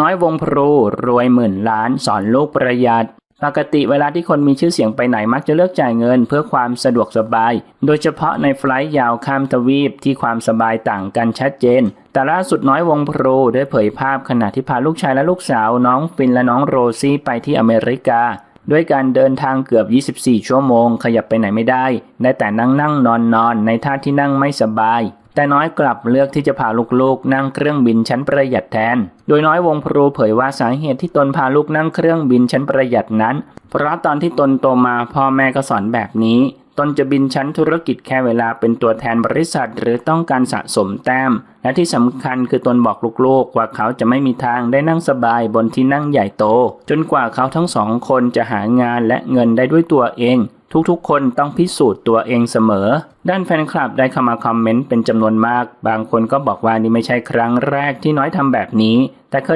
น้อยวงพลูรวยหมื่นล้าน สอนลูกประหยัด ปกติเวลาที่คนมีชื่อเสียงไปไหนมักจะเลือกจ่ายเงินเพื่อความสะดวกสบาย โดยเฉพาะในไฟลท์ยาวข้ามทวีปที่ความสบายต่างกันชัดเจน แต่ล่าสุดน้อยวงพลูได้เผยภาพขณะที่พาลูกชายและลูกสาว น้องฟินและน้องโรซี่ไปที่อเมริกาด้วยการเดินทางเกือบ 24 ชั่วโมง ขยับไปไหนไม่ได้ ได้แต่นั่งนั่งนอนนอนในท่าที่นั่งไม่สบาย แต่น้อยกลับเลือกที่จะพาลูกๆ นั่งเครื่องบินชั้นประหยัดแทน โดยน้อยวงพลูเผยว่าสาเหตุที่ตนพาลูกนั่งเครื่องบินชั้นประหยัดนั้น เพราะตอนที่ตนโตมาพ่อแม่ก็สอนแบบนี้ ตนจะบินชั้นธุรกิจแค่เวลาเป็นตัวแทนบริษัท หรือต้องการสะสมแต้ม และที่สำคัญคือตนบอกลูกๆ ว่าเขาจะไม่มีทางได้นั่งสบายบนที่นั่งใหญ่โต จนกว่าเขาทั้งสองคนจะหางานและเงินได้ด้วยตัวเอง ทุกๆ คนต้องพิสูจน์ตัวเองเสมอ ด้านแฟนคลับได้เข้ามาคอมเมนต์เป็นจำนวนมาก บางคนก็บอกว่านี่ไม่ใช่ครั้งแรกที่น้อยทำแบบนี้ แต่เคย